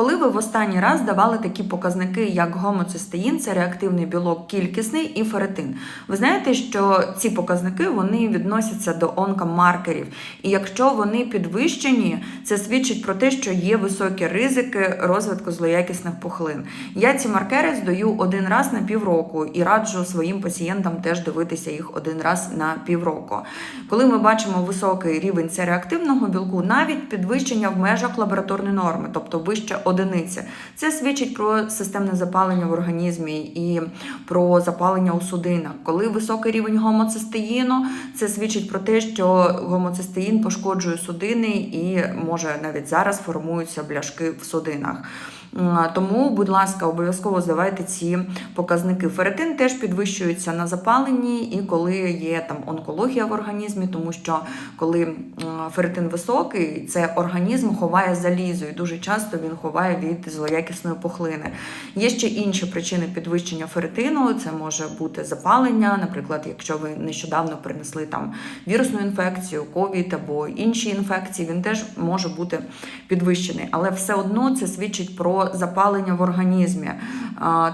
Коли ви в останній раз давали такі показники, як гомоцистеїн, це реактивний білок кількісний і ферритин? Ви знаєте, що ці показники вони відносяться до онкомаркерів, і якщо вони підвищені, це свідчить про те, що є високі ризики розвитку злоякісних пухлин. Я ці маркери здаю один раз на півроку і раджу своїм пацієнтам теж дивитися їх один раз на півроку. Коли ми бачимо високий рівень цереактивного білку, навіть підвищення в межах лабораторної норми, тобто вище одиниці, це свідчить про системне запалення в організмі і про запалення у судинах. Коли високий рівень гомоцистеїну, це свідчить про те, що гомоцистеїн пошкоджує судини і може навіть зараз формуються бляшки в судинах. Тому, будь ласка, обов'язково здавайте ці показники. Ферритин теж підвищується на запаленні і коли є там онкологія в організмі, тому що коли м, ферритин високий, це організм ховає залізо, і дуже часто він ховає від злоякісної пухлини. Є ще інші причини підвищення феретину, Це може бути запалення, наприклад, якщо ви нещодавно принесли там вірусну інфекцію, ковід або інші інфекції, він теж може бути підвищений, але все одно це свідчить про запалення в організмі.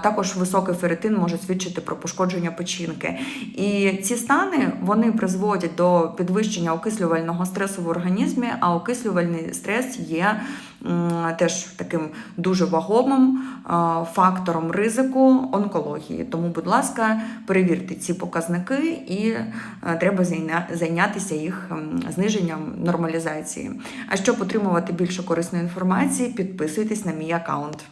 Також високий ферритин може свідчити про пошкодження печінки. І ці стани вони призводять до підвищення окислювального стресу в організмі, а окислювальний стрес є теж таким дуже вагомим фактором ризику онкології. Тому, будь ласка, перевірте ці показники і е, треба зайнятися їх зниженням нормалізації. А щоб отримувати більше корисної інформації, підписуйтесь на мій аккаунт.